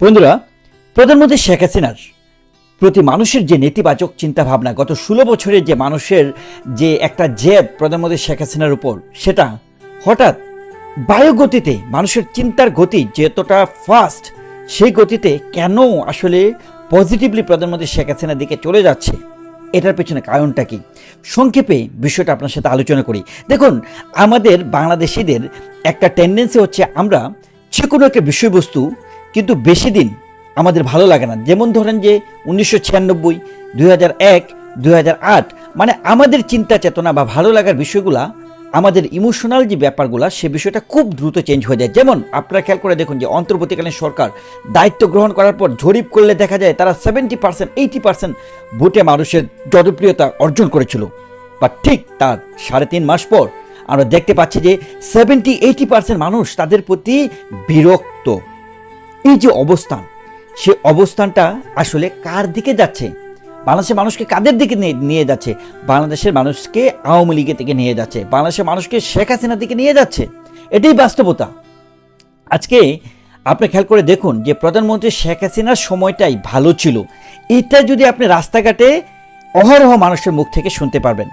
বন্ধুরা প্রধানমন্ত্রী শেখ হাসিনার প্রতি মানুষের যে নেতিবাচক চিন্তাভাবনা গত ষোলো বছরের যে মানুষের যে একটা জেদ প্রধানমন্ত্রী শেখ হাসিনার উপর, সেটা হঠাৎ বায়ুগতিতে মানুষের চিন্তার গতি যতটা ফাস্ট সেই গতিতে কেন আসলে পজিটিভলি প্রধানমন্ত্রী শেখ হাসিনার দিকে চলে যাচ্ছে? এটার পেছনে কারণটা কি? সংক্ষেপে বিষয়টা আপনার সাথে আলোচনা করি। দেখুন, আমাদের বাংলাদেশিদের একটা টেন্ডেন্সি হচ্ছে আমরা যে কোনো একটা বিষয়বস্তু কিন্তু বেশি দিন আমাদের ভালো লাগে না। যেমন ধরেন যে উনিশশো ছিয়ানব্বই, দুই হাজার এক, দুই হাজার আট মানে আমাদের চিন্তা চেতনা বা ভালো লাগার বিষয়গুলা, আমাদের ইমোশনাল যে ব্যাপারগুলো, সে বিষয়টা খুব দ্রুত চেঞ্জ হয়ে যায়। যেমন আপনারা খেয়াল করে দেখুন যে অন্তর্বর্তীকালীন সরকার দায়িত্ব গ্রহণ করার পর জরিপ করলে দেখা যায় তারা সেভেন্টি পার্সেন্ট এইটি পার্সেন্ট ভোটে মানুষের জনপ্রিয়তা অর্জন করেছিল। বা ঠিক তার সাড়ে তিন মাস পর আমরা দেখতে পাচ্ছি যে সেভেন্টি এইটি পার্সেন্ট মানুষ তাদের প্রতি বিরক্ত। এই যে অবস্থান, সে অবস্থানটা আসলে কার দিকে যাচ্ছে? বাংলাদেশের মানুষকে কাদের দিকে নিয়ে- যাচ্ছে? বাংলাদেশের মানুষকে আওয়ামী লীগের দিকে নিয়ে যাচ্ছে। বাংলাদেশের মানুষকে শেখ হাসিনার দিকে নিয়ে যাচ্ছে। এটাই বাস্তবতা। আজকে আপনি খেয়াল করে দেখুন যে প্রধানমন্ত্রী শেখ হাসিনার সময়টাই ভালো ছিল। এটা যদি আপনি রাস্তাঘাটে অহরহ মানুষের মুখ থেকে শুনতে পারবেন।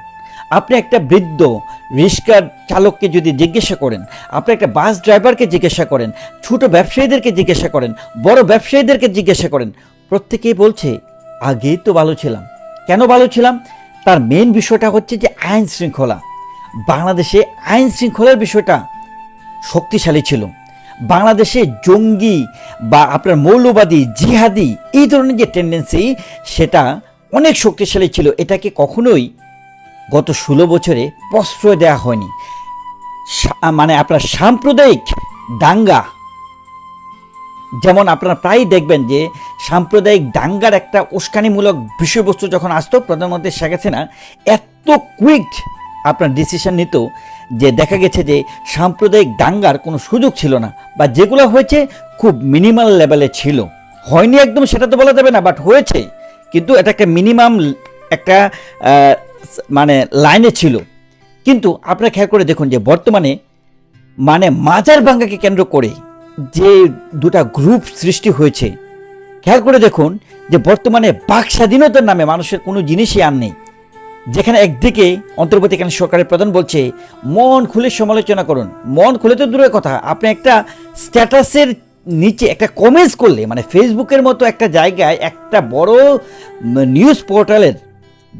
আপনি একটা বৃদ্ধ রিক্সার চালককে যদি জিজ্ঞাসা করেন, আপনি একটা বাস ড্রাইভারকে জিজ্ঞাসা করেন, ছোট ব্যবসায়ীদেরকে জিজ্ঞাসা করেন, বড় ব্যবসায়ীদেরকে জিজ্ঞাসা করেন, প্রত্যেকেই বলছে, আগেই তো ভালো ছিলাম। কেন ভালো ছিলাম? তার মেন বিষয়টা হচ্ছে যে আইন শৃঙ্খলা। বাংলাদেশে আইন শৃঙ্খলার বিষয়টা শক্তিশালী ছিল। বাংলাদেশে জঙ্গি বা আপনার মৌলবাদী, জিহাদি এই ধরনের যে টেন্ডেন্সি সেটা অনেক শক্তিশালী ছিল। এটাকে কখনোই গত ষোলো বছরে প্রশ্রয় দেওয়া হয়নি। মানে আপনার সাম্প্রদায়িক দাঙ্গা, যেমন আপনারা প্রায়ই দেখবেন যে সাম্প্রদায়িক দাঙ্গার একটা উস্কানিমূলক বিষয়বস্তু যখন আসতো, প্রধানমন্ত্রী শেখ হাসিনা এত কুইক আপনার ডিসিশন নিত যে দেখা গেছে যে সাম্প্রদায়িক দাঙ্গার কোনো সুযোগ ছিল না বা যেগুলো হয়েছে খুব মিনিমাল লেভেলে ছিল। হয়নি একদম সেটা তো বলা যাবে না বাট হয়েছে। কিন্তু এটা একটা মিনিমাম একটা মানে লাইনে ছিল। কিন্তু আপনারা খেয়াল করে দেখুন যে বর্তমানে মানে মাজার বাঙ্গাকে কেন্দ্র করে যে দুটা গ্রুপ সৃষ্টি হয়েছে, খেয়াল করে দেখুন যে বর্তমানে বাক স্বাধীনতার নামে মানুষের কোনো জিনিসই আর নেই। যেখানে একদিকে অন্তর্বর্তী অন্তর্বর্তীকালীন সরকারের প্রধান বলছে, মন খুলে সমালোচনা করুন। মন খুলে তো দূরের কথা, আপনি একটা স্ট্যাটাসের নিচে একটা কমেন্টস করলে মানে ফেসবুকের মতো একটা জায়গায় একটা বড় নিউজ পোর্টালের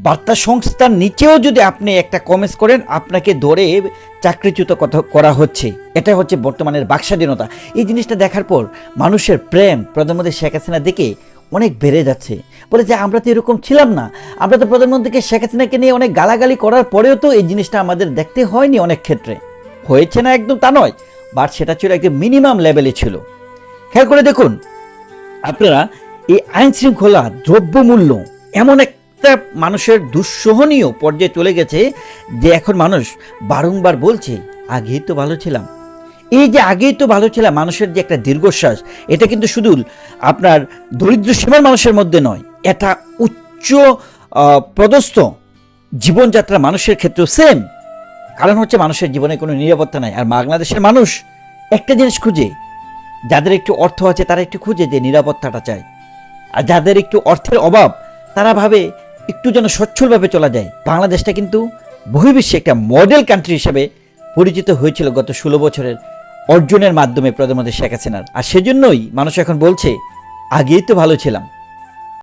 বার্তা সংস্থার নিচেও যদি আপনি একটা কমেন্টস করেন, আপনাকে ধরে চাকরিচ্যুত করা হচ্ছে। এটা হচ্ছে বর্তমানের বাকস্বাধীনতা। এই জিনিসটা দেখার পর মানুষের প্রেম প্রধানমন্ত্রী শেখ হাসিনা দেখে অনেক বেড়ে যাচ্ছে। বলে যে আমরা তো এরকম ছিলাম না। আমরা তো প্রধানমন্ত্রীকে শেখ হাসিনাকে নিয়ে অনেক গালাগালি করার পরেও তো এই জিনিসটা আমাদের দেখতে হয়নি অনেক ক্ষেত্রে। হয়েছে না একদম তা নয় বাট সেটা ছিল একদম মিনিমাম লেভেলে ছিল। খেয়াল করে দেখুন, আপনারা এই আইন শৃঙ্খলা দ্রব্যমূল্য এমন একটা মানুষের দুঃসহনীয় পর্যায়ে চলে গেছে যে এখন মানুষ বারংবার বলছে, আগেই তো ভালো ছিলাম। এই যে আগেই তো ভালো ছিলাম, মানুষের যে একটা দীর্ঘশ্বাস, এটা কিন্তু শুধু আপনার দরিদ্র সীমার মানুষের মধ্যে নয়, এটা উচ্চ পদস্থ জীবনযাত্রা মানুষের ক্ষেত্রেও সেম কারণ হচ্ছে মানুষের জীবনে কোনো নিরাপত্তা নাই। আর বাংলাদেশের মানুষ একটা জিনিস খুঁজে, যাদের একটু অর্থ আছে তারা একটু খুঁজে যে নিরাপত্তাটা চায়। আর যাদের একটু অর্থের অভাব, তারা ভাবে একটু যেন সচ্ছলভাবে চলা যায়। বাংলাদেশটা কিন্তু বহির্বিশ্বে একটা মডেল কান্ট্রি হিসেবে পরিচিত হয়েছিল গত ষোলো বছরের অর্জনের মাধ্যমে প্রধানমন্ত্রী শেখ হাসিনার। আর সেজন্যই মানুষ এখন বলছে, আগেই তো ভালো ছিলাম।